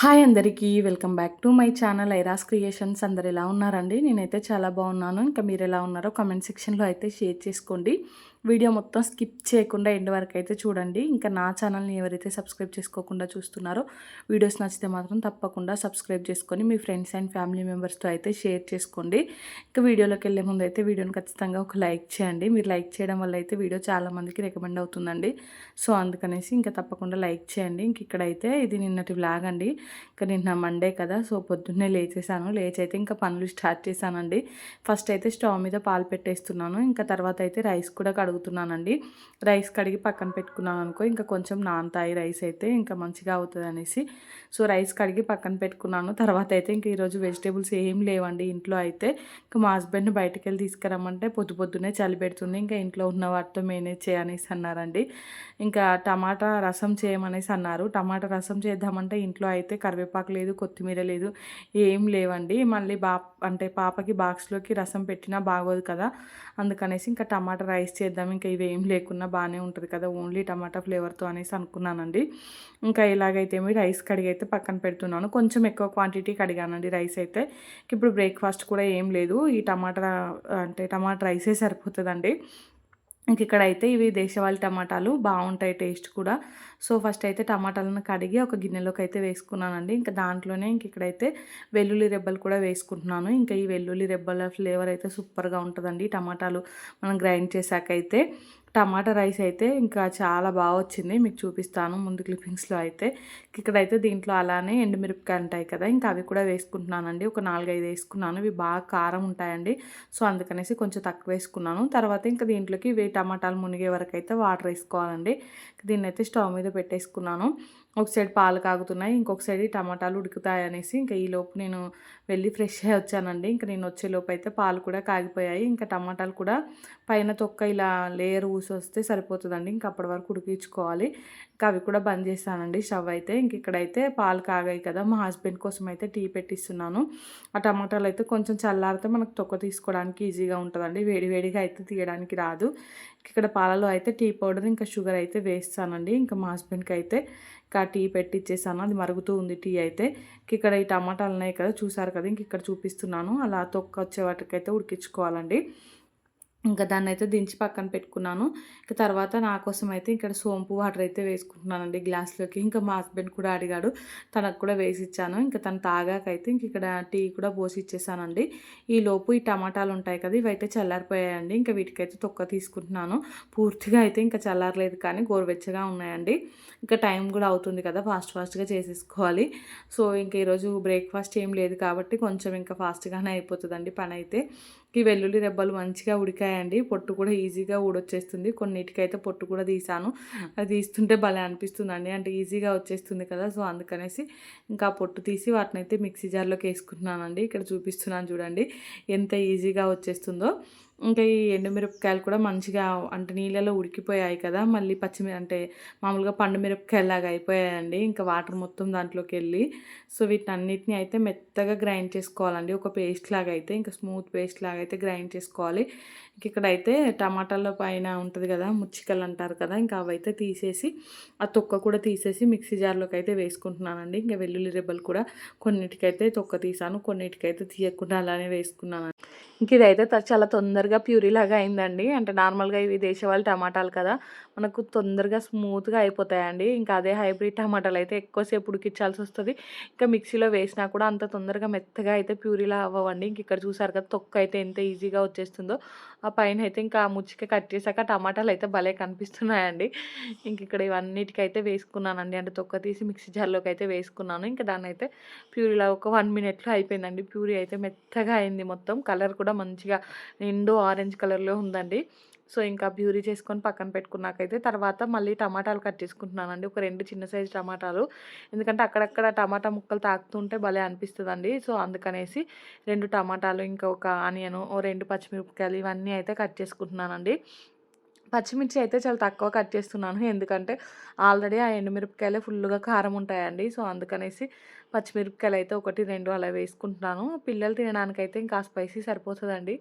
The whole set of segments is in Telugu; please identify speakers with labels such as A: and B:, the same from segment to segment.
A: హాయ్ అందరికీ welcome back to my channel ఐరాస్ creations. అందరు ఎలా ఉన్నారండి? నేనైతే చాలా బాగున్నాను. ఇంకా మీరు ఎలా ఉన్నారో కామెంట్ సెక్షన్లో అయితే షేర్ చేసుకోండి. వీడియో మొత్తం స్కిప్ చేయకుండా ఎండ్ వరకు అయితే చూడండి. ఇంకా నా ఛానల్ని ఎవరైతే సబ్స్క్రైబ్ చేసుకోకుండా చూస్తున్నారో వీడియోస్ నచ్చితే మాత్రం తప్పకుండా సబ్స్క్రైబ్ చేసుకొని మీ ఫ్రెండ్స్ అండ్ ఫ్యామిలీ మెంబర్స్తో అయితే షేర్ చేసుకోండి. ఇంకా వీడియోలోకి వెళ్ళే ముందు అయితే వీడియోని ఖచ్చితంగా ఒక లైక్ చేయండి. మీరు లైక్ చేయడం వల్ల అయితే వీడియో చాలామందికి రికమెండ్ అవుతుందండి. సో అందుకనేసి ఇంకా తప్పకుండా లైక్ చేయండి. ఇంక ఇక్కడైతే ఇది నిన్నటి వ్లాగ్ అండి. ఇంకా నిన్న మండే కదా సో పొద్దున్నే లేచేసాను. లేచి అయితే ఇంకా పనులు స్టార్ట్ చేశానండి. ఫస్ట్ అయితే స్టవ్ మీద పాలు పెట్టేస్తున్నాను. ఇంకా తర్వాత అయితే రైస్ కూడా కడుగుతున్నానండి రైస్ కడిగి పక్కన పెట్టుకున్నాను అనుకో ఇంకా కొంచెం నానతాయి రైస్ అయితే ఇంకా మంచిగా అవుతుంది అనేసి సో రైస్ కడిగి పక్కన పెట్టుకున్నాను. తర్వాత అయితే ఇంక ఈరోజు వెజిటేబుల్స్ ఏం లేవండి ఇంట్లో అయితే. ఇంకా మా హస్బెండ్ బయటకు వెళ్ళి తీసుకురమ్మంటే పొద్దు పొద్దునే చలి పెడుతుంది. ఇంకా ఇంట్లో ఉన్న వాటితో మేనేజ్ చేయనేసి అన్నారండి. ఇంకా టమాటా రసం చేయమనేసి అన్నారు. టమాటా రసం చేద్దామంటే ఇంట్లో అయితే కరివేపాకు లేదు కొత్తిమీర లేదు ఏం లేవండి. మళ్ళీ బా అంటే పాపకి బాక్స్లోకి రసం పెట్టినా బాగోదు కదా. అందుకనేసి ఇంకా టమాటా రైస్ చేద్దాం ఇంకా ఇవేం లేకున్నా బాగానే ఉంటుంది కదా. ఓన్లీ టమాటా ఫ్లేవర్తో అనేసి అనుకున్నానండి. ఇంకా ఇలాగైతే మీ రైస్ కడిగి అయితే పక్కన పెడుతున్నాను. కొంచెం ఎక్కువ క్వాంటిటీ కడిగానండి రైస్ అయితే. ఇప్పుడు బ్రేక్ఫాస్ట్ కూడా ఏం లేదు. ఈ టమాటా అంటే టమాటా రైసే సరిపోతుందండి. ఇంక ఇక్కడైతే ఇవి దేశవాళీ టమాటాలు. బాగుంటాయి టేస్ట్ కూడా. సో ఫస్ట్ అయితే టమాటాలను కడిగి ఒక గిన్నెలోకి అయితే వేసుకున్నానండి. ఇంకా దాంట్లోనే ఇంక ఇక్కడైతే వెల్లుల్లి రెబ్బలు కూడా వేసుకుంటున్నాను. ఇంకా ఈ వెల్లుల్లి రెబ్బల ఫ్లేవర్ అయితే సూపర్గా ఉంటుందండి. టమాటాలు మనం గ్రైండ్ చేశాక అయితే టమాటా రైస్ అయితే ఇంకా చాలా బాగా వచ్చింది. మీకు చూపిస్తాను ముందు క్లిప్పింగ్స్లో అయితే. ఇక్కడైతే దీంట్లో అలానే ఎండుమిరపకాయలు ఉంటాయి కదా ఇంకా అవి కూడా వేసుకుంటున్నానండి. ఒక నాలుగైదు వేసుకున్నాను. ఇవి బాగా కారం ఉంటాయండి. సో అందుకనేసి కొంచెం తక్కువ వేసుకున్నాను. తర్వాత ఇంకా దీంట్లోకి ఇవి టమాటాలు మునిగే వరకు అయితే వాటర్ వేసుకోవాలండి. దీన్ని అయితే స్టవ్ మీద పెట్టేసుకున్నాను. ఒక సైడ్ పాలు కాగుతున్నాయి ఇంకొక సైడ్ టమాటాలు ఉడుకుతాయి అనేసి ఇంకా ఈలోపు నేను వెళ్ళి ఫ్రెష్ అయ్యి వచ్చానండి. ఇంకా నేను వచ్చేలోపు అయితే పాలు కూడా కాగిపోయాయి. ఇంకా టమాటాలు కూడా పైన తొక్క ఇలా లేయర్ ఊసి వస్తే సరిపోతుందండి. ఇంకా అప్పటి వరకు ఉడికించుకోవాలి. ఇంకా అవి కూడా బంద్ చేస్తానండి. స్టవ్ అయితే ఇంక ఇక్కడైతే పాలు కాగాయి కదా మా హస్బెండ్ కోసం అయితే టీ పెట్టిస్తున్నాను. ఆ టమాటాలు అయితే కొంచెం చల్లారితే మనకు తొక్క తీసుకోవడానికి ఈజీగా ఉంటుందండి. వేడి వేడిగా అయితే తీయడానికి రాదు. ఇక్కడ పాలలో అయితే టీ పౌడర్ ఇంకా షుగర్ అయితే వేస్తానండి. ఇంకా మా హస్బెండ్కి అయితే ఇంకా టీ పెట్టి ఇచ్చేసాను అది మరుగుతూ ఉంది టీ అయితే. ఇక్కడ ఈ టమాటాలు ఉన్నాయి కదా చూసారు కదా ఇంక ఇక్కడ చూపిస్తున్నాను. అలా తొక్క వచ్చే వాటికైతే ఉడికించుకోవాలండి. ఇంకా దాన్ని అయితే దించి పక్కన పెట్టుకున్నాను. ఇంకా తర్వాత నా కోసం అయితే ఇక్కడ సోంపు వాటర్ అయితే వేసుకుంటున్నానండి గ్లాస్లోకి. ఇంకా మా హస్బెండ్ కూడా అడిగాడు. తనకు కూడా వేసి ఇచ్చాను ఇంకా తను తాగాకైతే ఇంక ఇక్కడ టీ కూడా పోసి ఇచ్చేసానండి ఈ లోపు ఈ టమాటాలు ఉంటాయి కదా ఇవైతే చల్లారిపోయాయండి. ఇంకా వీటికైతే తొక్క తీసుకుంటున్నాను. పూర్తిగా అయితే ఇంకా చల్లారలేదు కానీ గోరువెచ్చగా ఉన్నాయండి. ఇంకా టైం కూడా అవుతుంది కదా ఫాస్ట్ ఫాస్ట్గా చేసేసుకోవాలి. సో ఇంకా ఈరోజు బ్రేక్ఫాస్ట్ ఏం లేదు కాబట్టి కొంచెం ఇంకా ఫాస్ట్గానే అయిపోతుందండి పని అయితే ఈ వెల్లుల్లి రెబ్బలు మంచిగా ఉడికాయండి. పొట్టు కూడా ఈజీగా ఊడొచ్చేస్తుంది. కొన్నిటికైతే పొట్టు కూడా తీసాను. అది తీస్తుంటే భలే అనిపిస్తుందండి. అంటే ఈజీగా వచ్చేస్తుంది కదా. సో అందుకనేసి ఇంకా పొట్టు తీసి వాటిని అయితే మిక్సీ జార్లోకి వేసుకుంటున్నానండి. ఇక్కడ చూపిస్తున్నాను చూడండి. ఎంత ఈజీగా వచ్చేస్తుందో. ఇంకా ఈ ఎండుమిరపకాయలు కూడా మంచిగా అంటే నీళ్ళలో ఉడికిపోయాయి కదా మళ్ళీ పచ్చిమి అంటే మామూలుగా పండు మిరపకాయలాగా అయిపోయాయండి. ఇంకా వాటర్ మొత్తం దాంట్లోకి వెళ్ళి సో వీటన్నిటిని అయితే మెత్తగా గ్రైండ్ చేసుకోవాలండి. ఒక పేస్ట్ లాగా అయితే ఇంకా స్మూత్ పేస్ట్ లాగా అయితే గ్రైండ్ చేసుకోవాలి. ఇక్కడైతే టమాటాల పైన ఉంటుంది కదా ముచ్చికలు అంటారు కదా ఇంకా అవైతే తీసేసి ఆ తొక్క కూడా తీసేసి మిక్సీ జార్లోకి అయితే వేసుకుంటున్నానండి. ఇంకా వెల్లుల్లి రెబ్బలు కూడా కొన్నిటికైతే తొక్క తీసాను కొన్నిటికైతే తీయకుండా అలానే వేసుకున్నాను ఇంక ఇదైతే చాలా తొందరగా ప్యూరీ లాగా అయిందండి. అంటే నార్మల్గా ఇవి దేశవాళ టమాటాలు కదా మనకు తొందరగా స్మూత్గా అయిపోతాయండి. ఇంకా అదే హైబ్రిడ్ టమాటాలు అయితే ఎక్కువసేపు ఉడికించాల్సి వస్తుంది. ఇంకా మిక్సీలో వేసినా కూడా అంత తొందరగా మెత్తగా అయితే ప్యూరీలా అవ్వండి ఇంక ఇక్కడ చూసారు కదా తొక్క అయితే ఎంత ఈజీగా వచ్చేస్తుందో. ఆ పైన అయితే ఇంకా ముచ్చిక కట్ చేశాక టమాటాలు అయితే భలే కనిపిస్తున్నాయండి. ఇంక ఇక్కడ ఇవన్నిటికైతే వేసుకున్నానండి. అంటే తొక్క తీసి మిక్సీ జార్లోకి అయితే వేసుకున్నాను. ఇంకా దాన్ని అయితే ప్యూరీలా ఒక వన్ మినిట్లో అయిపోయిందండి. ప్యూరీ అయితే మెత్తగా అయింది మొత్తం. కలర్ కూడా మంచిగా నిండు ఆరెంజ్ కలర్లో ఉందండి. సో ఇంకా ప్యూరీ చేసుకొని పక్కన పెట్టుకున్నాకైతే తర్వాత మళ్ళీ టమాటాలు కట్ చేసుకుంటున్నానండి. ఒక రెండు చిన్న సైజు టమాటాలు. ఎందుకంటే అక్కడక్కడ టమాటా ముక్కలు తాకుతుంటే భలే అనిపిస్తుందండి. సో అందుకనేసి రెండు టమాటాలు ఇంకా ఒక ఆనియన్ ఓ రెండు పచ్చిమిరపకాయలు ఇవన్నీ అయితే కట్ చేసుకుంటున్నానండి. పచ్చిమిర్చి అయితే చాలా తక్కువ కట్ చేస్తున్నాను. ఎందుకంటే ఆల్రెడీ ఆ ఎండుమిరపకాయలే ఫుల్గా కారం ఉంటాయండి. సో అందుకనేసి పచ్చిమిరపకాయలు అయితే ఒకటి రెండు అలా వేసుకుంటున్నాను. పిల్లలు తినడానికైతే ఇంకా స్పైసీ సరిపోతుందండి.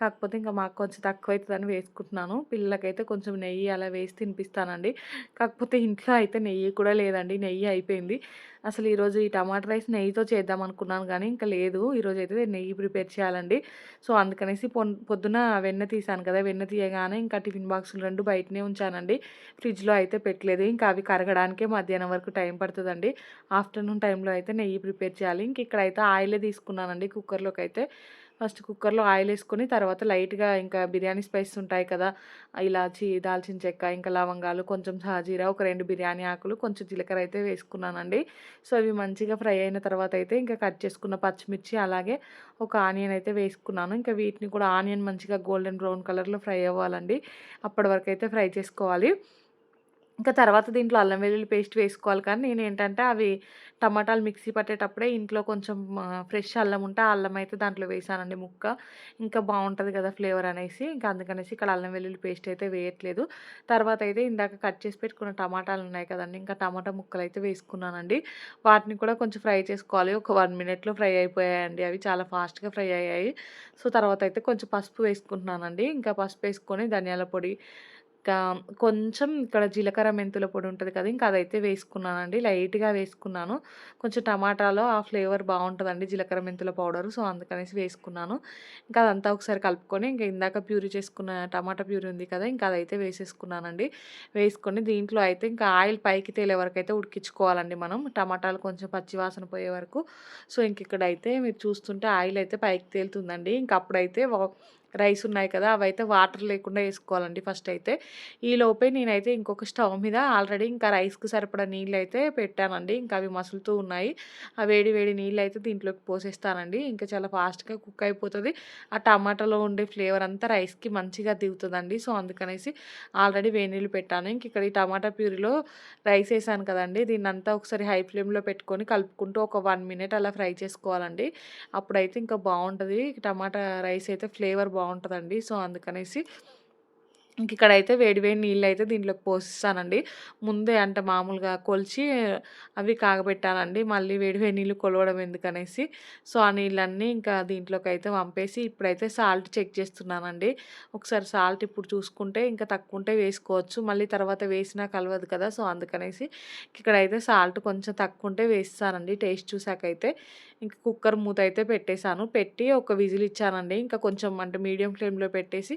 A: కాకపోతే ఇంకా మాకు కొంచెం తక్కువ అవుతుందని వేసుకుంటున్నాను. పిల్లలకైతే కొంచెం నెయ్యి అలా వేసి తినిపిస్తానండి. కాకపోతే ఇంట్లో అయితే నెయ్యి కూడా లేదండి. నెయ్యి అయిపోయింది. అసలు ఈరోజు ఈ టమాటా రైస్ నెయ్యితో చేద్దాం అనుకున్నాను కానీ ఇంకా లేదు. ఈరోజు అయితే నెయ్యి ప్రిపేర్ చేయాలండి. సో అందుకనేసి పొద్దున వెన్న తీసాను కదా వెన్న తీయగానే ఇంకా టిఫిన్ బాక్సులు రెండు బయటనే ఉంచానండి. ఫ్రిడ్జ్లో అయితే పెట్టలేదు. ఇంకా అవి కరగడానికే మధ్యాహ్నం వరకు టైం పడుతుందండి. ఆఫ్టర్నూన్ టైంలో అయితే నెయ్యి ప్రిపేర్ చేయాలి. ఇంక ఇక్కడైతే ఆయిలే తీసుకున్నానండి కుక్కర్లోకి అయితే ఫస్ట్ కుక్కర్లో ఆయిల్ వేసుకొని తర్వాత లైట్గా ఇంకా బిర్యానీ స్పైస్ ఉంటాయి కదా ఇలాచి దాల్చిన చెక్క ఇంకా లవంగాలు కొంచెం సాజీరా ఒక రెండు బిర్యానీ ఆకులు కొంచెం జీలకర్ర అయితే వేసుకున్నానండి. సో అవి మంచిగా ఫ్రై అయిన తర్వాత అయితే ఇంకా కట్ చేసుకున్న పచ్చిమిర్చి అలాగే ఒక ఆనియన్ అయితే వేసుకున్నాను. ఇంకా వీటిని కూడా ఆనియన్ మంచిగా గోల్డెన్ బ్రౌన్ కలర్లో ఫ్రై అవ్వాలండి. అప్పటి వరకు అయితే ఫ్రై చేసుకోవాలి. ఇంకా తర్వాత దీంట్లో అల్లం వెల్లుల్లి పేస్ట్ వేసుకోవాలి. కానీ నేను ఏంటంటే అవి టమాటాలు మిక్సీ పట్టేటప్పుడే ఇంట్లో కొంచెం ఫ్రెష్ అల్లం ఉంటే ఆ అల్లం అయితే దాంట్లో వేసానండి ముక్క. ఇంకా బాగుంటుంది కదా ఫ్లేవర్ అనేసి. ఇంకా అందుకనేసి ఇక్కడ అల్లం వెల్లుల్లి పేస్ట్ అయితే వేయట్లేదు. తర్వాత అయితే ఇందాక కట్ చేసి పెట్టుకున్న టమాటాలు ఉన్నాయి కదండి. ఇంకా టమాటా ముక్కలు అయితే వేసుకున్నానండి. వాటిని కూడా కొంచెం ఫ్రై చేసుకోవాలి. ఒక వన్ మినిట్లో ఫ్రై అయిపోయాయండి. అవి చాలా ఫాస్ట్గా ఫ్రై అయ్యాయి. సో తర్వాత అయితే కొంచెం పసుపు వేసుకుంటున్నానండి. ఇంకా పసుపు వేసుకొని ధనియాల పొడి ఇంకా కొంచెం ఇక్కడ జీలకర్ర మెంతుల పొడి ఉంటుంది కదా! ఇంకా అదైతే వేసుకున్నానండి. లైట్గా వేసుకున్నాను. కొంచెం టమాటాలో ఆ ఫ్లేవర్ బాగుంటుందండి జీలకర్ర మెంతుల పౌడర్. సో అందుకనేసి వేసుకున్నాను. ఇంకా అదంతా ఒకసారి కలుపుకొని ఇంకా ఇందాక ప్యూరీ చేసుకున్న టమాటా ప్యూరీ ఉంది కదా! ఇంకా అదైతే వేసేసుకున్నానండి. వేసుకొని దీంట్లో అయితే ఇంకా ఆయిల్ పైకి తేలే వరకు అయితే ఉడికించుకోవాలండి మనం. టమాటాలు కొంచెం పచ్చివాసన పోయే వరకు. సో ఇంక ఇక్కడ అయితే మీరు చూస్తుంటే ఆయిల్ అయితే పైకి తేలుతుందండి. ఇంక అప్పుడైతే రైస్ ఉన్నాయి కదా అవైతే వాటర్ లేకుండా వేసుకోవాలండి ఫస్ట్ అయితే. ఈ లోపే నేనైతే ఇంకొక స్టవ్ మీద ఆల్రెడీ ఇంకా రైస్కి సరిపడా నీళ్ళు అయితే పెట్టానండి. ఇంకా అవి మసులుతూ ఉన్నాయి. ఆ వేడి వేడి నీళ్ళు అయితే దీంట్లోకి పోసేస్తానండి. ఇంకా చాలా ఫాస్ట్గా కుక్ అయిపోతుంది. ఆ టమాటాలో ఉండే ఫ్లేవర్ అంతా రైస్కి మంచిగా దిగుతుందండి. సో అందుకనేసి ఆల్రెడీ వేనీళ్ళు పెట్టాను. ఇంక ఇక్కడ ఈ టమాటా ప్యూరీలో రైస్ వేసాను కదండి. దీన్ని అంతా ఒకసారి హై ఫ్లేమ్లో పెట్టుకొని కలుపుకుంటూ ఒక వన్ మినిట్ అలా ఫ్రై చేసుకోవాలండి. అప్పుడైతే ఇంకా బాగుంటుంది. టమాటా రైస్ అయితే ఫ్లేవర్ బాగుంటుంది. బాగుంటుందండి. సో అందుకనేసి ఇంక ఇక్కడైతే వేడి నీళ్ళు అయితే దీంట్లోకి పోసిస్తానండి. ముందే అంటే మామూలుగా కొలిచి అవి కాగబెట్టానండి మళ్ళీ వేడివేడి నీళ్ళు కొలవడం ఎందుకనేసి. సో ఆ నీళ్ళన్నీ ఇంకా దీంట్లోకి అయితే పంపేసి ఇప్పుడైతే సాల్ట్ చెక్ చేస్తున్నానండి. ఒకసారి సాల్ట్ ఇప్పుడు చూసుకుంటే ఇంకా తక్కువ ఉంటే వేసుకోవచ్చు. మళ్ళీ తర్వాత వేసినా కలవదు కదా. సో అందుకనేసి ఇక్కడైతే సాల్ట్ కొంచెం తక్కువ ఉంటే వేస్తానండి. టేస్ట్ చూసాకైతే. ఇంకా కుక్కర్ మూత అయితే పెట్టేశాను. పెట్టి ఒక విజిల్ ఇచ్చానండి. ఇంకా కొంచెం అంటే మీడియం ఫ్లేమ్లో పెట్టేసి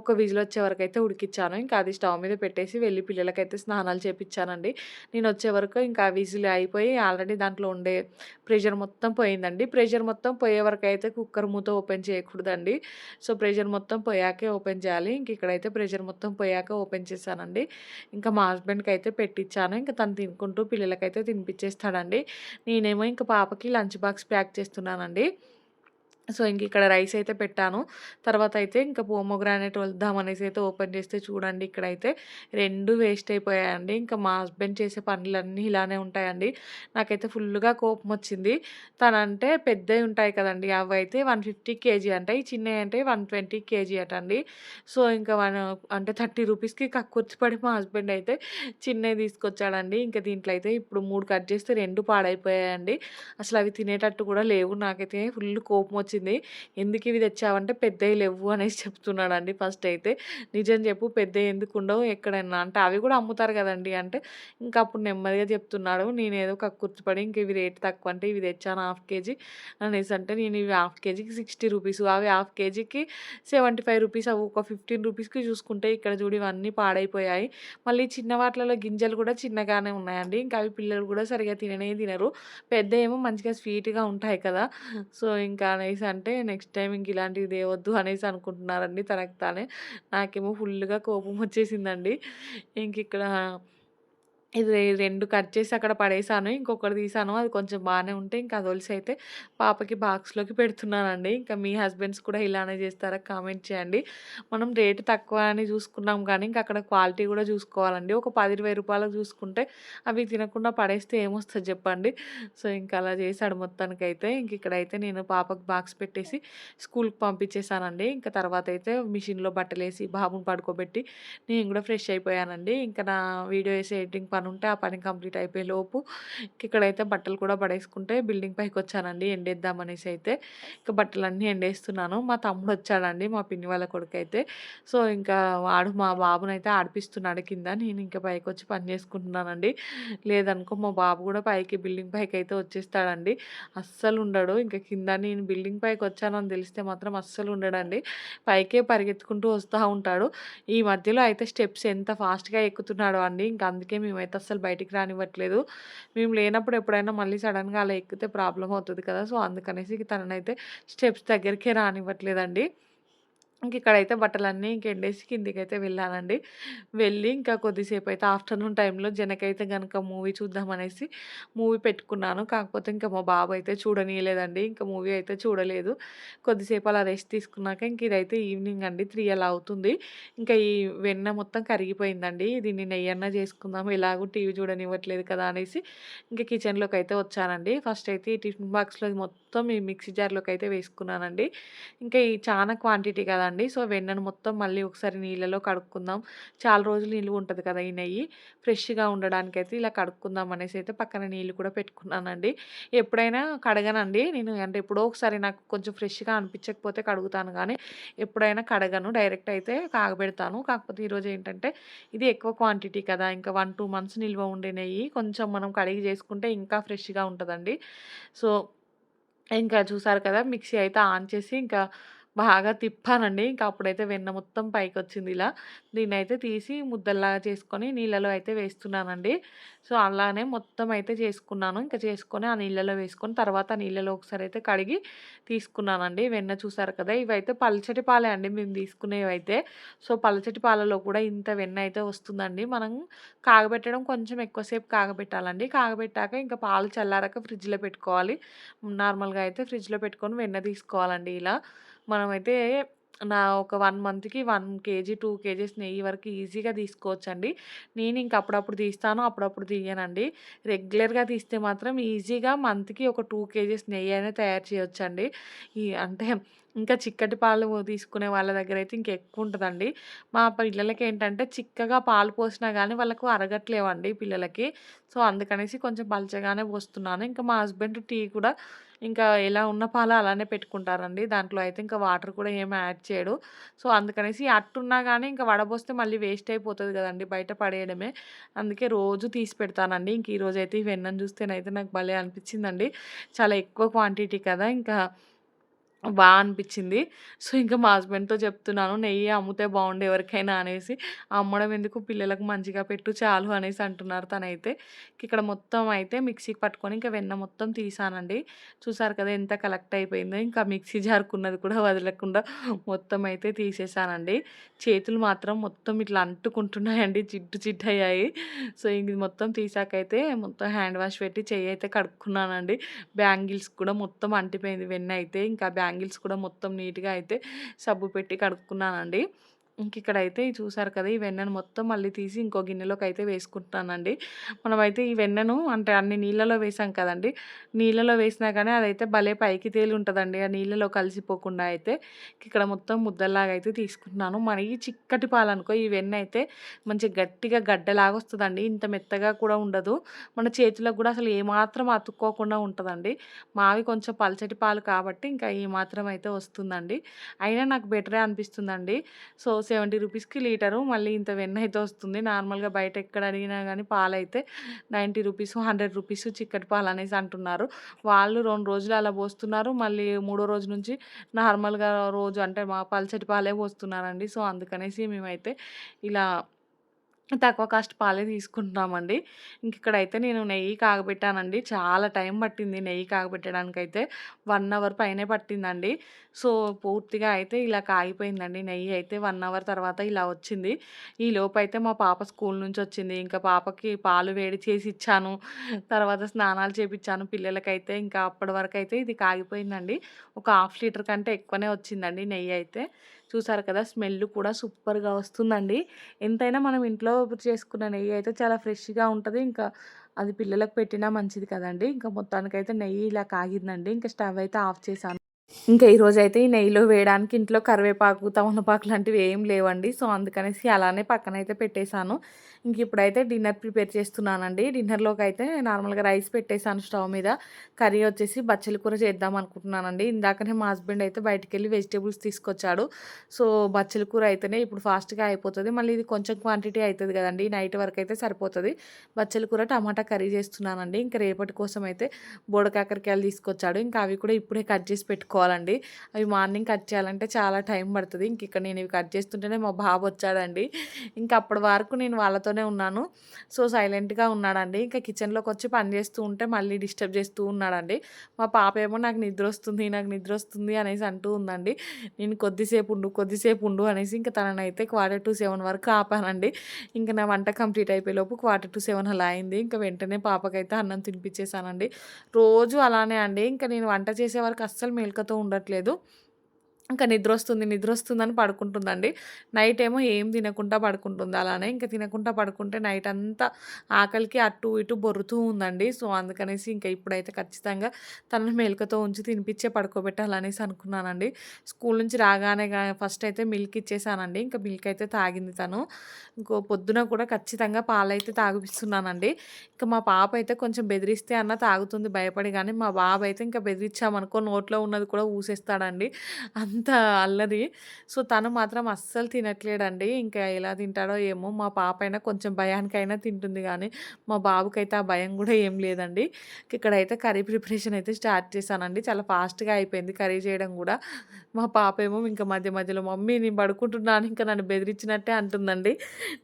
A: ఒక విజిల్ వచ్చే వరకు అయితే ఉడికిచ్చాను. ఇంకా అది స్టవ్ మీద పెట్టేసి వెళ్ళి పిల్లలకైతే స్నానాలు చేపించానండి నేను వచ్చే వరకు ఇంకా విజిల్ అయిపోయి ఆల్రెడీ దాంట్లో ఉండే ప్రెషర్ మొత్తం పోయిందండి. ప్రెషర్ మొత్తం పోయే వరకు అయితే కుక్కర్ మూత ఓపెన్ చేయకూడదండి. సో ప్రెషర్ మొత్తం పోయాకే ఓపెన్ చేయాలి. ఇంక ఇక్కడైతే ప్రెషర్ మొత్తం పోయాక ఓపెన్ చేశానండి. ఇంకా మా హస్బెండ్కి అయితే పెట్టించాను ఇంకా తను తినుకుంటూ పిల్లలకైతే తినిపించేస్తాడండి నేనేమో ఇంకా పాపకి లంచ్ బాక్స్ ప్యాక్ చేస్తున్నానండి. సో ఇంక ఇక్కడ రైస్ అయితే పెట్టాను. తర్వాత అయితే ఇంకా పోమోగ్రానేట్ వద్దాం అనేసి అయితే ఓపెన్ చేస్తే చూడండి ఇక్కడైతే రెండు వేస్ట్ అయిపోయాయండి. ఇంకా మా హస్బెండ్ చేసే పనులన్నీ ఇలానే ఉంటాయండి. నాకైతే ఫుల్గా కోపం వచ్చింది. తనంటే పెద్దవి ఉంటాయి కదండి. అవి అయితే వన్ ఫిఫ్టీ కేజీ అంటే. ఈ చిన్నవి అంటే వన్ ట్వంటీ కేజీ అటండి. సో ఇంకా వన్ అంటే థర్టీ రూపీస్కి పడి మా హస్బెండ్ అయితే చిన్నవి తీసుకొచ్చాడండి. ఇంకా దీంట్లో అయితే ఇప్పుడు మూడు కట్ చేస్తే రెండు పాడైపోయాయండి. అసలు అవి తినేటట్టు కూడా లేవు. నాకైతే ఫుల్ కోపం వచ్చింది. వచ్చింది. ఎందుకు ఇవి తెచ్చావంటే పెద్దవి లేవు అనేసి చెప్తున్నాడు అండి ఫస్ట్ అయితే. నిజం చెప్పు పెద్ద ఎందుకు ఉండవు? ఎక్కడైనా అంటే అవి కూడా అమ్ముతారు కదండి. అంటే ఇంకా అప్పుడు నెమ్మదిగా చెప్తున్నాడు. నేను ఏదో కక్కుర్తిపడి ఇంక ఇవి రేట్ తక్కువ అంటే ఇవి తెచ్చాను హాఫ్ కేజీ అనేసి అంటే నేను ఇవి హాఫ్ కేజీకి సిక్స్టీ రూపీస్ అవి హాఫ్ కేజీకి సెవెంటీ ఫైవ్ రూపీస్ అవి ఒక ఫిఫ్టీన్ రూపీస్కి చూసుకుంటే ఇక్కడ చూడు ఇవన్నీ పాడైపోయాయి. మళ్ళీ చిన్న వాటిలలో గింజలు కూడా చిన్నగానే ఉన్నాయండి. ఇంకా అవి పిల్లలు కూడా సరిగా తిననే తినరు. పెద్ద ఏమో మంచిగా స్వీట్గా ఉంటాయి కదా. సో ఇంకా అనేసి అంటే నెక్స్ట్ టైం ఇంక ఇలాంటివి తేవద్దు అనేసి అనుకుంటున్నారండి తనకు తానే. నాకేమో ఫుల్గా కోపం వచ్చేసిందండి. ఇంక ఇక్కడ ఇది రెండు కట్ చేసి అక్కడ పడేసాను ఇంకొకటి తీసాను. అది కొంచెం బాగానే ఉంటే ఇంకా అది అయితే పాపకి బాక్స్లోకి పెడుతున్నానండి. ఇంకా మీ హస్బెండ్స్ కూడా ఇలానే చేస్తారా కామెంట్ చేయండి. మనం రేటు తక్కువ అని చూసుకున్నాం కానీ ఇంకా అక్కడ క్వాలిటీ కూడా చూసుకోవాలండి. ఒక పది ఇరవై రూపాయలు చూసుకుంటే అవి తినకుండా పడేస్తే ఏమొస్తుంది చెప్పండి. సో ఇంకా అలా చేశాడు మొత్తానికైతే. ఇంక ఇక్కడైతే నేను పాపకి బాక్స్ పెట్టేసి స్కూల్కి పంపించేసానండి. ఇంకా తర్వాత అయితే మిషన్లో బట్టలేసి బాబుని పడుకోబెట్టి నేను కూడా ఫ్రెష్ అయిపోయానండి. ఇంకా నా వీడియో వేసి ఎడిటింగ్ పని ఉంటే ఆ పని కంప్లీట్ అయిపోయే లోపు ఇక్కడైతే బట్టలు కూడా పడేసుకుంటే బిల్డింగ్ పైకి వచ్చానండి ఎండేద్దాం అనేసి అయితే. ఇంకా బట్టలన్నీ ఎండేస్తున్నాను. మా తమ్ముడు వచ్చాడండి మా పిన్ని వాళ్ళ కొడుకు అయితే సో ఇంకా వాడు మా బాబునైతే ఆడిపిస్తున్నాడు కింద. నేను ఇంకా పైకి వచ్చి పని చేసుకుంటున్నానండి. లేదనుకో మా బాబు కూడా పైకి బిల్డింగ్ పైకి అయితే వచ్చేస్తాడండి. అస్సలు ఉండడు ఇంకా కింద నేను బిల్డింగ్ పైకి వచ్చానని తెలిస్తే మాత్రం అస్సలు ఉండడండి పైకే పరిగెత్తుకుంటూ వస్తూ ఉంటాడు. ఈ మధ్యలో అయితే స్టెప్స్ ఎంత ఫాస్ట్గా ఎక్కుతున్నాడో అండి. ఇంకా అందుకే మేమైతే అస్సలు బయటికి రానివ్వట్లేదు. మేము లేనప్పుడు ఎప్పుడైనా మళ్ళీ సడన్గా అలా ఎక్కితే ప్రాబ్లం అవుతుంది కదా! సో అందుకనేసి తననైతే స్టెప్స్ దగ్గరికే రానివ్వట్లేదండి. ఇంక ఇక్కడైతే బట్టలన్నీ ఇంకెండేసి కిందికైతే వెళ్ళానండి. వెళ్ళి ఇంకా కొద్దిసేపు అయితే ఆఫ్టర్నూన్ టైంలో జనకైతే కనుక మూవీ చూద్దామనేసి మూవీ పెట్టుకున్నాను. కాకపోతే ఇంకా మా బాబు అయితే చూడనీయలేదండి. ఇంకా మూవీ అయితే చూడలేదు. కొద్దిసేపు అలా రెస్ట్ తీసుకున్నాక ఇంక ఇదైతే ఈవినింగ్ అండి త్రీ అలా అవుతుంది. ఇంకా ఈ వెన్న మొత్తం కరిగిపోయిందండి. దీన్ని నెయ్యన్న చేసుకుందాం. ఎలాగో టీవీ చూడనివ్వట్లేదు కదా అనేసి ఇంకా కిచెన్లోకి అయితే వచ్చానండి. ఫస్ట్ అయితే ఈ టిఫిన్ బాక్స్లో మొత్తం మొత్తం ఈ మిక్సీ జార్లోకి అయితే వేసుకున్నానండి. ఇంకా ఈ చాలా క్వాంటిటీ కదండి! సో వెన్నను మొత్తం మళ్ళీ ఒకసారి నీళ్ళలో కడుక్కుందాం. చాలా రోజులు నిలువ ఉంటుంది కదా ఈ నెయ్యి. ఫ్రెష్గా ఉండడానికి అయితే ఇలా కడుక్కుందాం అనేసి అయితే పక్కన నీళ్ళు కూడా పెట్టుకున్నానండి. ఎప్పుడైనా కడగనండి. నేను అంటే ఎప్పుడో ఒకసారి నాకు కొంచెం ఫ్రెష్గా అనిపించకపోతే కడుగుతాను కానీ ఎప్పుడైనా కడగను. డైరెక్ట్ అయితే కాగబెడతాను. కాకపోతే ఈరోజు ఏంటంటే ఇది ఎక్కువ క్వాంటిటీ కదా! ఇంకా వన్ టూ మంత్స్ నిల్వ ఉండే నెయ్యి కొంచెం మనం కడిగి చేసుకుంటే ఇంకా ఫ్రెష్గా ఉంటుందండి. సో ఇంకా చూసారు కదా మిక్సీ అయితే ఆన్ చేసి ఇంకా బాగా తిప్పానండి. ఇంకా అప్పుడైతే వెన్న మొత్తం పైకి వచ్చింది ఇలా. దీన్నైతే తీసి ముద్దల్లాగా చేసుకొని నీళ్ళలో అయితే వేస్తున్నానండి. సో, అలానే మొత్తం అయితే చేసుకున్నాను. ఇంక చేసుకొని ఆ నీళ్ళలో వేసుకొని తర్వాత నీళ్ళలో ఒకసారి అయితే కడిగి తీసుకున్నానండి. వెన్న చూసారు కదా! ఇవైతే పల్చటి పాలే అండి మేము తీసుకునేవైతే. సో, పల్చటి పాలలో కూడా ఇంత వెన్న అయితే వస్తుందండి. మనం కాగబెట్టడం కొంచెం ఎక్కువసేపు కాగబెట్టాలండి. కాగబెట్టాక ఇంకా పాలు చల్లారాక ఫ్రిడ్జ్‌లో పెట్టుకోవాలి. నార్మల్‌గా అయితే ఫ్రిడ్జ్‌లో పెట్టుకొని వెన్న తీసుకోవాలండి ఇలా. మనమైతే నా ఒక 1 మంత్‌కి 1 కేజీ, 2 కేజీస్ నెయ్యి వరకు ఈజీగా తీసుకోవచ్చండి. నేను ఇంక అప్పుడప్పుడు తీస్తాను. అప్పుడప్పుడు తీయనండి. రెగ్యులర్‌గా తీస్తే మాత్రం ఈజీగా మంత్‌కి ఒక 2 కేజీస్ నెయ్యి అనేది తయారు చేయొచ్చండి. ఈ అంటే ఇంకా చిక్కటి పాలు తీసుకునే వాళ్ళ దగ్గర అయితే ఇంకా ఎక్కువ ఉంటుందండి మా పిల్లలకి ఏంటంటే చిక్కగా పాలు పోసినా కానీ వాళ్ళకు అరగట్లేవండి పిల్లలకి. సో, అందుకనేసి కొంచెం పల్చగానే పోస్తున్నాను. ఇంకా మా హస్బెండ్ టీ కూడా ఇంకా ఎలా ఉన్న పాలు అలానే పెట్టుకుంటారండి. దాంట్లో అయితే ఇంకా వాటర్ కూడా ఏమి యాడ్ చేయడు. సో, అందుకనేసి అట్టున్నా కానీ ఇంకా వడబోస్తే మళ్ళీ వేస్ట్ అయిపోతుంది కదండి బయట పడేయడమే. అందుకే రోజు తీసి పెడతానండి. ఇంక ఈరోజైతే ఈ వెన్నని చూస్తేనైతే నాకు భలే అనిపించిందండి. చాలా ఎక్కువ క్వాంటిటీ కదా! ఇంకా బా అనిపించింది. సో, ఇంకా మా హస్బెండ్‌తో చెప్తున్నాను నెయ్యి అమ్ముతే బాగుండు ఎవరికైనా అనేసి. అమ్మడం ఎందుకు పిల్లలకు మంచిగా పెట్టు చాలు అనేసి అంటున్నారు తనైతే. ఇక్కడ మొత్తం అయితే మిక్సీకి పట్టుకొని ఇంకా వెన్న మొత్తం తీసానండి. చూసారు కదా ఎంత కలెక్ట్ అయిపోయిందో. ఇంకా మిక్సీ జారుకున్నది కూడా వదలకుండా మొత్తం అయితే తీసేసానండి. చేతులు మాత్రం మొత్తం ఇట్లా అంటుకుంటున్నాయండి. జిడ్డు జిడ్డయ్యాయి. సో, ఇది మొత్తం తీసాకైతే మొత్తం హ్యాండ్ వాష్ పెట్టి చెయ్యి అయితే కడుక్కున్నానండి. బ్యాంగిల్స్ కూడా మొత్తం అంటిపోయింది వెన్న అయితే. ఇంకా బ్యా బ్యాంగిల్స్ కూడా మొత్తం నీట్‌గా అయితే సబ్బు పెట్టి కడుక్కున్నానండి. ఇంక ఇక్కడైతే చూసారు కదా! ఈ వెన్నను మొత్తం మళ్ళీ తీసి ఇంకో గిన్నెలోకి అయితే వేసుకుంటున్నానండి. మనమైతే ఈ వెన్నను అంటే అన్ని నీళ్ళలో వేసాం కదండి నీళ్ళలో వేసినా కానీ అదైతే భలే పైకి తేలి ఉంటుందండి ఆ నీళ్ళలో కలిసిపోకుండా అయితే. ఇక్కడ మొత్తం ముద్దల్లాగా అయితే తీసుకుంటున్నాను. మరీ చిక్కటి పాలనుకో ఈ వెన్న అయితే మంచిగా గట్టిగా గడ్డలాగా వస్తుందండి ఇంత మెత్తగా కూడా ఉండదు. మన చేతిలో కూడా అసలు ఏమాత్రం అతుక్కోకుండా ఉంటుందండి మావి కొంచెం పల్చటి పాలు కాబట్టి ఇంకా ఏమాత్రం అయితే వస్తుందండి. అయినా నాకు బెటరే అనిపిస్తుందండి. సో సెవెంటీ రూపీస్కి లీటరు. మళ్ళీ ఇంత వెన్న అయితే వస్తుంది. నార్మల్గా బయట ఎక్కడ అడిగినా కానీ పాలైతే నైంటీ రూపీస్ హండ్రెడ్ రూపీస్ చిక్కటి పాలు అనేసి అంటున్నారు. వాళ్ళు రెండు రోజులు అలా పోస్తున్నారు. మళ్ళీ మూడో రోజు నుంచి నార్మల్గా రోజు అంటే మా పల్చటి పాలే పోస్తున్నారండి. సో అందుకనేసి మేమైతే ఇలా తక్కువ కాస్ట్ పాలే తీసుకుంటున్నామండి. ఇంక ఇక్కడైతే నేను నెయ్యి కాగబెట్టానండి. చాలా టైం పట్టింది నెయ్యి కాగబెట్టడానికైతే. వన్ అవర్ పైనే పట్టిందండి. సో, పూర్తిగా అయితే ఇలా కాగిపోయిందండి నెయ్యి అయితే. వన్ అవర్ తర్వాత ఇలా వచ్చింది. ఈ లోపైతే మా పాప స్కూల్ నుంచి వచ్చింది. ఇంకా పాపకి పాలు వేడి చేసి ఇచ్చాను. తర్వాత స్నానాలు చేపించాను పిల్లలకైతే. ఇంకా అప్పటి వరకు అయితే ఇది కాగిపోయిందండి. ఒక హాఫ్ లీటర్ కంటే ఎక్కువనే వచ్చిందండి నెయ్యి అయితే. చూసారు కదా! స్మెల్ కూడా సూపర్‌గా వస్తుందండి. ఎంతైనా మనం ఇంట్లో చేసుకున్న నెయ్యి అయితే చాలా ఫ్రెష్‌గా ఉంటుంది ఇంకా అది పిల్లలకు పెట్టినా మంచిది కదండి ఇంకా మొత్తానికైతే నెయ్యి ఇలా కాగిందండి. ఇంకా స్టవ్ అయితే ఆఫ్ చేశాను. ఇంకా ఈరోజు అయితే ఈ నెయ్యిలో వేయడానికి ఇంట్లో కరివేపాకు, తమలపాకు లాంటివి ఏం లేవండి. సో, అందుకనేసి అలానే పక్కనైతే పెట్టేశాను. ఇంక ఇప్పుడైతే డిన్నర్ ప్రిపేర్ చేస్తున్నానండి. డిన్నర్లోకి అయితే నార్మల్గా రైస్ పెట్టేసాను స్టవ్ మీద. కర్రీ వచ్చేసి బచ్చలి కూర చేద్దాం అనుకుంటున్నానండి. ఇందాకనే మా హస్బెండ్ అయితే బయటికి వెళ్ళి వెజిటేబుల్స్ తీసుకొచ్చాడు. సో బచ్చలి కూర అయితేనే ఇప్పుడు ఫాస్ట్గా అయిపోతుంది. మళ్ళీ ఇది కొంచెం క్వాంటిటీ అవుతుంది కదండి. నైట్ వరకు అయితే సరిపోతుంది. బచ్చలి కూర టమాటా కర్రీ చేస్తున్నానండి. ఇంకా రేపటి కోసం అయితే బోడకాకరకాయలు తీసుకొచ్చాడు. ఇంకా అవి కూడా ఇప్పుడే కట్ చేసి పెట్టుకోవాలండి. అవి మార్నింగ్ కట్ చేయాలంటే చాలా టైం పడుతుంది. ఇంక ఇక్కడ నేను ఇవి కట్ చేస్తుంటేనే మా బాబు వచ్చాడండి. ఇంకా అప్పటి వరకు నేను వాళ్ళతో వాళ్ళతోనే ఉన్నాను. సో సైలెంట్గా ఉన్నాడండి. ఇంకా కిచెన్లోకి వచ్చి పని చేస్తూ ఉంటే మళ్ళీ డిస్టర్బ్ చేస్తూ ఉన్నాడండి. మా పాప ఏమో నాకు నిద్ర వస్తుంది నాకు నిద్ర వస్తుంది అనేసి అంటూ ఉందండి. నేను కొద్దిసేపు ఉండు కొద్దిసేపు ఉండు అనేసి ఇంకా తననైతే క్వార్టర్ టు సెవెన్ వరకు ఆపానండి. ఇంకా నా వంట కంప్లీట్ అయిపోయే లోపు క్వార్టర్ టు సెవెన్ అలా అయింది. ఇంకా వెంటనే పాపకైతే అన్నం తినిపించేశానండి. రోజు అలానే అండి. ఇంకా నేను వంట చేసే వరకు అస్సలు మేల్కతో ఉండట్లేదు. ఇంకా నిద్ర వస్తుంది నిద్ర వస్తుందని పడుకుంటుందండి. నైట్ ఏమో ఏం తినకుండా పడుకుంటుంది అలానే. ఇంకా తినకుండా పడుకుంటే నైట్ అంతా ఆకలికి అటు ఇటు బొరుతూ ఉందండి. సో అందుకనేసి ఇంకా ఇప్పుడైతే ఖచ్చితంగా తనని మేలుకతో ఉంచి తినిపించే పడుకోబెట్టాలనేసి అనుకున్నానండి. స్కూల్ నుంచి రాగానే ఫస్ట్ అయితే మిల్క్ ఇచ్చేసానండి. ఇంకా మిల్క్ అయితే తాగింది తను. ఇంకో పొద్దున కూడా ఖచ్చితంగా పాలైతే తాగిపిస్తున్నానండి. ఇంకా మా పాప అయితే కొంచెం బెదిరిస్తే అన్న తాగుతుంది భయపడి కానీ మా బాబు అయితే ఇంకా బెదిరించామనుకో నోట్లో ఉన్నది కూడా ఊసేస్తాడండి. అంత అల్లరి సో తను మాత్రం అస్సలు తినట్లేడండి. ఇంకా ఎలా తింటాడో ఏమో మా పాప అయినా కొంచెం భయానికైనా తింటుంది కానీ మా బాబుకైతే ఆ భయం కూడా ఏం లేదండి. ఇక్కడైతే కర్రీ ప్రిపరేషన్ అయితే స్టార్ట్ చేశానండి. చాలా ఫాస్ట్గా అయిపోయింది కర్రీ చేయడం కూడా. మా పాప ఏమో ఇంకా మధ్య మధ్యలో మమ్మీ నేను పడుకుంటున్నాను ఇంకా నన్ను బెదిరించినట్టే అంటుందండి.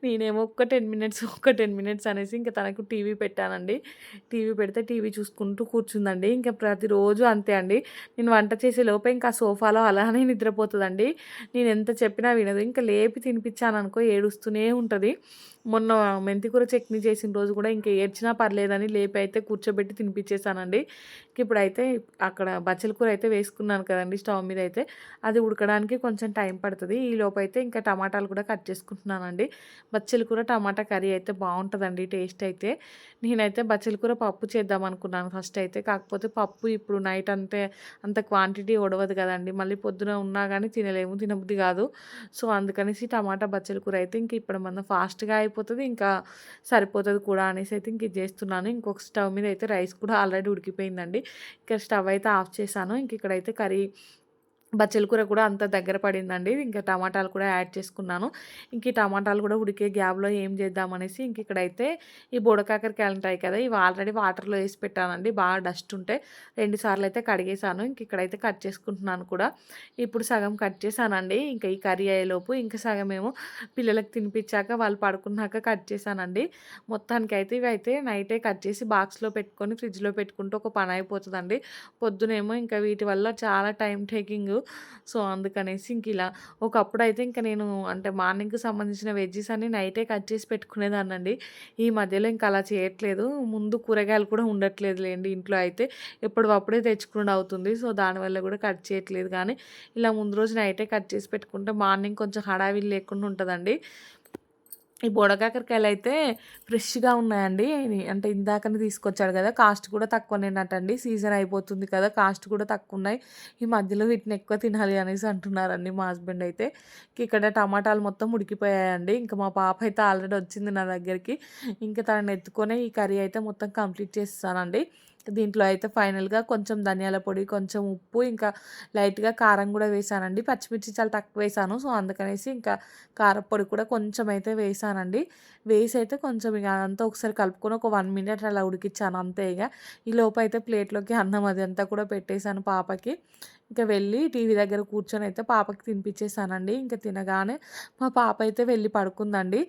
A: నేనేమో ఒక్క టెన్ మినిట్స్ ఒక్క టెన్ మినిట్స్ అనేసి ఇంకా తనకు టీవీ పెట్టానండి. టీవీ పెడితే టీవీ చూసుకుంటూ కూర్చుందండి. ఇంకా ప్రతిరోజు అంతే అండి. నేను వంట చేసే లోపే ఇంకా సోఫాలో అలానే నిద్రపోతుందండి. నేను ఎంత చెప్పినా వినదు. ఇంకా లేపి తినిపించాను అనుకో ఏడుస్తూనే ఉంటుంది. మొన్న మెంతికూర చట్నీ చేసిన రోజు కూడా ఇంకా ఏడ్చినా పర్లేదని లేపి అయితే కూర్చోబెట్టి తినిపించేసానండి ఇప్పుడైతే అక్కడ బచ్చల కూర అయితే వేసుకున్నాను కదండి స్టవ్ మీద అయితే. అది ఉడకడానికి కొంచెం టైం పడుతుంది. ఈ లోపు అయితే ఇంకా టమాటాలు కూడా కట్ చేసుకుంటున్నానండి. బచ్చల కూర టమాటా కర్రీ అయితే బాగుంటుందండి టేస్ట్ అయితే. నేనైతే బచ్చల కూర పప్పు చేద్దాం అనుకున్నాను ఫస్ట్ అయితే. కాకపోతే పప్పు ఇప్పుడు నైట్ అంతే అంత క్వాంటిటీ ఉడవదు కదండి. మళ్ళీ పొద్దున ఉన్నా కానీ తినలేము తినబుద్ధి కాదు. సో అందుకనేసి టమాటా బచ్చల కూర అయితే ఇంక ఇప్పుడు మనం ఫాస్ట్గా అయిపోతుంది ఇంకా సరిపోతుంది కూడా అనేసి అయితే ఇంక ఇది చేస్తున్నాను. ఇంకొక స్టవ్ మీద అయితే రైస్ కూడా ఆల్రెడీ ఉడికిపోయిందండి. ఇంకా స్టవ్ అయితే ఆఫ్ చేశాను. ఇంక ఇక్కడైతే కర్రీ బచ్చల కూర కూడా అంత దగ్గర పడిందండి. ఇంకా టమాటాలు కూడా యాడ్ చేసుకున్నాను. ఇంక ఈ టమాటాలు కూడా ఉడికే గ్యాప్లో ఏం చేద్దామనేసి ఇంక ఇక్కడైతే ఈ బుడకాకరకాయలు ఉంటాయి కదా! ఇవి ఆల్రెడీ వాటర్లో వేసి పెట్టానండి. బాగా డస్ట్ ఉంటే రెండు సార్లు అయితే కడిగేసాను ఇంక ఇక్కడైతే కట్ చేసుకుంటున్నాను కూడా. ఇప్పుడు సగం కట్ చేశానండి. ఇంకా ఈ కర్రీ అయ్యేలోపు ఇంకా సగం ఏమో పిల్లలకు తినిపించాక వాళ్ళు పడుకున్నాక కట్ చేశానండి. మొత్తానికి అయితే ఇవి అయితే నైటే కట్ చేసి బాక్స్లో పెట్టుకొని ఫ్రిడ్జ్లో పెట్టుకుంటే ఒక పని అయిపోతుందండి. పొద్దునేమో ఇంకా వీటి వల్ల చాలా టైం టేకింగ్ సో అందుకనేసి ఇంక ఇలా ఒకప్పుడు అయితే ఇంకా నేను అంటే మార్నింగ్కి సంబంధించిన వెజ్జెస్ అన్ని నైటే కట్ చేసి పెట్టుకునేదానండి ఈ మధ్యలో ఇంకా అలా చేయట్లేదు. ముందు కూరగాయలు కూడా ఉండట్లేదు లేండి ఇంట్లో అయితే. ఎప్పటికప్పుడే తెచ్చుకుండా అవుతుంది. సో దానివల్ల కూడా కట్ చేయట్లేదు. కానీ ఇలా ముందు రోజు నైటే కట్ చేసి పెట్టుకుంటే మార్నింగ్ కొంచెం హడావిడి లేకుండా ఉంటుందండి. ఈ బోడకాకరకాయలు అయితే ఫ్రెష్గా ఉన్నాయండి. అంటే ఇందాకనే తీసుకొచ్చాడు కదా కాస్ట్ కూడా తక్కువనేనటండి. సీజన్ అయిపోతుంది కదా కాస్ట్ కూడా తక్కువ ఉన్నాయి ఈ మధ్యలో వీటిని ఎక్కువ తినాలి అనేసి అంటున్నారండి మా హస్బెండ్ అయితే. ఇక్కడ టమాటాలు మొత్తం ఉడికిపోయాయండి. ఇంకా మా పాప అయితే ఆల్రెడీ వచ్చింది నా దగ్గరికి. ఇంకా తనని ఎత్తుకొని ఈ కర్రీ అయితే మొత్తం కంప్లీట్ చేస్తానండి. దీంట్లో అయితే ఫైనల్గా కొంచెం ధనియాల పొడి కొంచెం ఉప్పు ఇంకా లైట్గా కారం కూడా వేసానండి. పచ్చిమిర్చి చాలా తక్కువ వేసాను. సో అందుకనేసి ఇంకా కారపొడి కూడా కొంచెం అయితే వేసానండి. వేసి అయితే కొంచెం ఇక అదంతా ఒకసారి కలుపుకొని ఒక వన్ మినిట్ అలా ఉడికిచ్చాను. అంతే ఇక ఈ లోపు అయితే ప్లేట్లోకి అన్నం అది అంతా కూడా పెట్టేశాను పాపకి. ఇంకా వెళ్ళి టీవీ దగ్గర కూర్చొని అయితే పాపకి తినిపించేసానండి ఇంకా తినగానే మా పాప అయితే వెళ్ళి పడుకుందండి.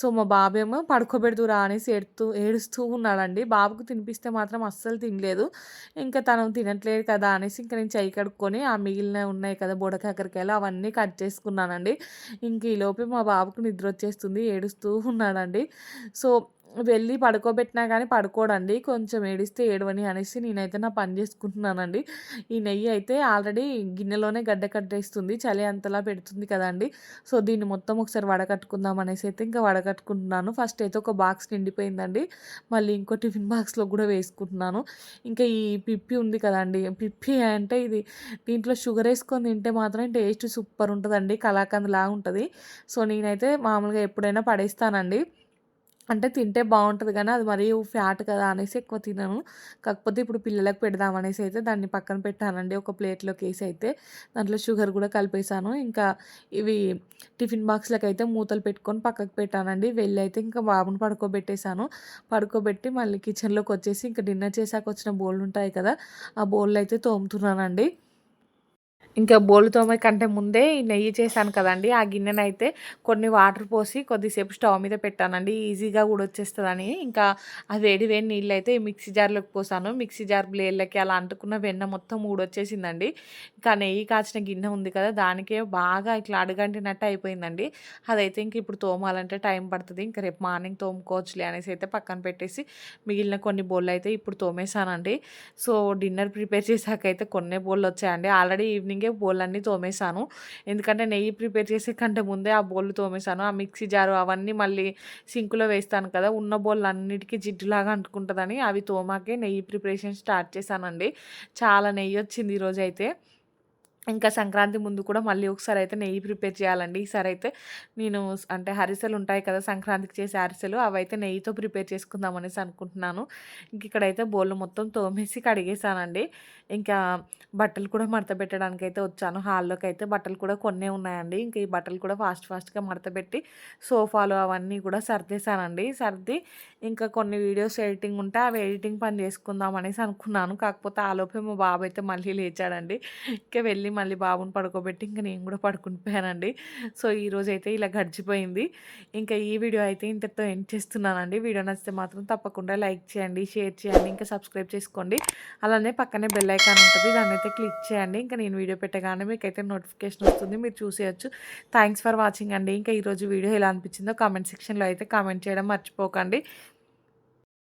A: సో మా బాబేమో పడుకోబెడుతురా అనేసి ఏడుతూ ఏడుస్తూ ఉన్నాడండి. బాబుకు తినిపిస్తే మాత్రం అస్సలు తినలేదు. ఇంకా తను తినట్లేదు కదా అనేసి ఇంకా నేను చెయ్యి కడుక్కొని ఆ మిగిలిన ఉన్నాయి కదా బుడకాకరకాయలు అవన్నీ కట్ చేసుకున్నానండి. ఇంక ఈలోపే మా బాబుకు నిద్ర వచ్చేస్తుంది ఏడుస్తూ ఉన్నాడండి. సో వెళ్ళి పడుకోబెట్టినా కానీ పడుకోడండి. కొంచెం ఏడిస్తే ఏడవని అనేసి నేనైతే నా పని చేసుకుంటున్నానండి. ఈ నెయ్యి అయితే ఆల్రెడీ గిన్నెలోనే గడ్డ కట్టేస్తుంది. చలి అంతలా పెడుతుంది కదండి. సో దీన్ని మొత్తం ఒకసారి వడకట్టుకుందాం అనేసి అయితే ఇంకా వడకట్టుకుంటున్నాను. ఫస్ట్ అయితే ఒక బాక్స్ నిండిపోయిందండి. మళ్ళీ ఇంకో టిఫిన్ బాక్స్లో కూడా వేసుకుంటున్నాను. ఇంకా ఈ పిప్పి ఉంది కదండి. పిప్పి అంటే ఇది దీంట్లో షుగర్ వేసుకొని తింటే మాత్రం టేస్ట్ సూపర్ ఉంటుందండి. కలాకండ్ లాగా ఉంటుంది. సో నేనైతే మామూలుగా ఎప్పుడైనా పడేస్తానండి. అంటే తింటే బాగుంటుంది కానీ అది మరీ ఫ్యాట్ కదా అనేసి ఎక్కువ తినను. కాకపోతే ఇప్పుడు పిల్లలకు పెడదాం అనేసి అయితే దాన్ని పక్కన పెట్టానండి. ఒక ప్లేట్లోకి వేసి అయితే దాంట్లో షుగర్ కూడా కలిపేసాను ఇంకా ఇవి టిఫిన్ బాక్స్లకు అయితే మూతలు పెట్టుకొని పక్కకు పెట్టానండి. వెళ్ళి అయితే ఇంకా బాబుని పడుకోబెట్టేశాను. పడుకోబెట్టి మళ్ళీ కిచెన్లోకి వచ్చేసి ఇంకా డిన్నర్ చేశాక వచ్చిన బోళ్ళు ఉంటాయి కదా ఆ బోళ్ళు అయితే తోముతున్నానండి. ఇంకా బోలు తోమే కంటే ముందే ఈ నెయ్యి చేశాను కదండి. ఆ గిన్నెనైతే కొన్ని వాటర్ పోసి కొద్దిసేపు స్టవ్ మీద పెట్టానండి. ఈజీగా కూడా వచ్చేస్తుందని. ఇంకా ఆ వేడి వేడి నీళ్ళు అయితే ఈ మిక్సీ జార్లోకి పోసాను. మిక్సీ జార్ బ్లేడ్లకి అలా అంటుకున్న వెన్న మొత్తం ఊడొచ్చేసిందండి. ఇంకా నెయ్యి కాచిన గిన్నె ఉంది కదా దానికే బాగా ఇట్లా అడుగంటినట్టు అయిపోయిందండి. అదైతే ఇంక ఇప్పుడు తోమాలంటే టైం పడుతుంది. ఇంకా రేపు మార్నింగ్ తోముకోవచ్చులే అనేసి అయితే పక్కన పెట్టేసి మిగిలిన కొన్ని బోళ్ళు అయితే ఇప్పుడు తోమేశానండి. సో డిన్నర్ ప్రిపేర్ చేశాక అయితే కొన్ని బోళ్ళు వచ్చాయండి ఆల్రెడీ ఈవినింగ్ బోళ్ళన్నీ తోమేశాను. ఎందుకంటే నెయ్యి ప్రిపేర్ చేసే కంటే ముందే ఆ బోళ్ళు తోమేశాను. ఆ మిక్సీ జారు అవన్నీ మళ్ళీ సింకులో వేస్తాను కదా ఉన్న బోళ్ళు అన్నిటికీ జిడ్డులాగా అంటుకుంటుందని అవి తోమాకే నెయ్యి ప్రిపరేషన్ స్టార్ట్ చేశానండి. చాలా నెయ్యి వచ్చింది ఈరోజు అయితే ఇంకా సంక్రాంతి ముందు కూడా మళ్ళీ ఒకసారి అయితే నెయ్యి ప్రిపేర్ చేయాలండి. ఈసారి అయితే నేను అంటే హరిసెలు ఉంటాయి కదా సంక్రాంతికి చేసే అరిసెలు అవి అయితే నెయ్యితో ప్రిపేర్ చేసుకుందాం అనేసి అనుకుంటున్నాను. ఇంక ఇక్కడైతే బోళ్ళు మొత్తం తోమేసి కడిగేసానండి. ఇంకా బట్టలు కూడా మడత పెట్టడానికి అయితే వచ్చాను. హాల్లోకి అయితే బట్టలు కూడా కొన్నే ఉన్నాయండి. ఇంకా ఈ బట్టలు కూడా ఫాస్ట్ ఫాస్ట్గా మడతపెట్టి సోఫాలు అవన్నీ కూడా సర్దేశానండి. సర్ది ఇంకా కొన్ని వీడియోస్ ఎడిటింగ్ ఉంటే అవి ఎడిటింగ్ పని చేసుకుందాం అనేసి అనుకున్నాను. కాకపోతే ఆలోపే మా బాబు అయితే మళ్ళీ లేచాడండి. ఇంకా వెళ్ళి మళ్ళీ బాబుని పడుకోబెట్టి ఇంకా నేను కూడా పడుకుని పోయానండి సో ఈరోజు అయితే ఇలా గడిచిపోయింది. ఇంకా ఈ వీడియో అయితే ఇంతటితో ఎండ్ చేస్తున్నానండి. వీడియో నచ్చితే మాత్రం తప్పకుండా లైక్ చేయండి షేర్ చేయండి ఇంకా సబ్స్క్రైబ్ చేసుకోండి. అలానే పక్కనే బెల్ ఐకాన్ ఉంటుంది దాన్ని అయితే క్లిక్ చేయండి. ఇంకా నేను వీడియో పెట్టగానే మీకైతే నోటిఫికేషన్ వస్తుంది మీరు చూసేయచ్చు. థ్యాంక్స్ ఫర్ వాచింగ్ అండి. ఇంకా ఈరోజు వీడియో ఎలా అనిపించిందో కామెంట్ సెక్షన్లో అయితే కామెంట్ చేయడం మర్చిపోకండి.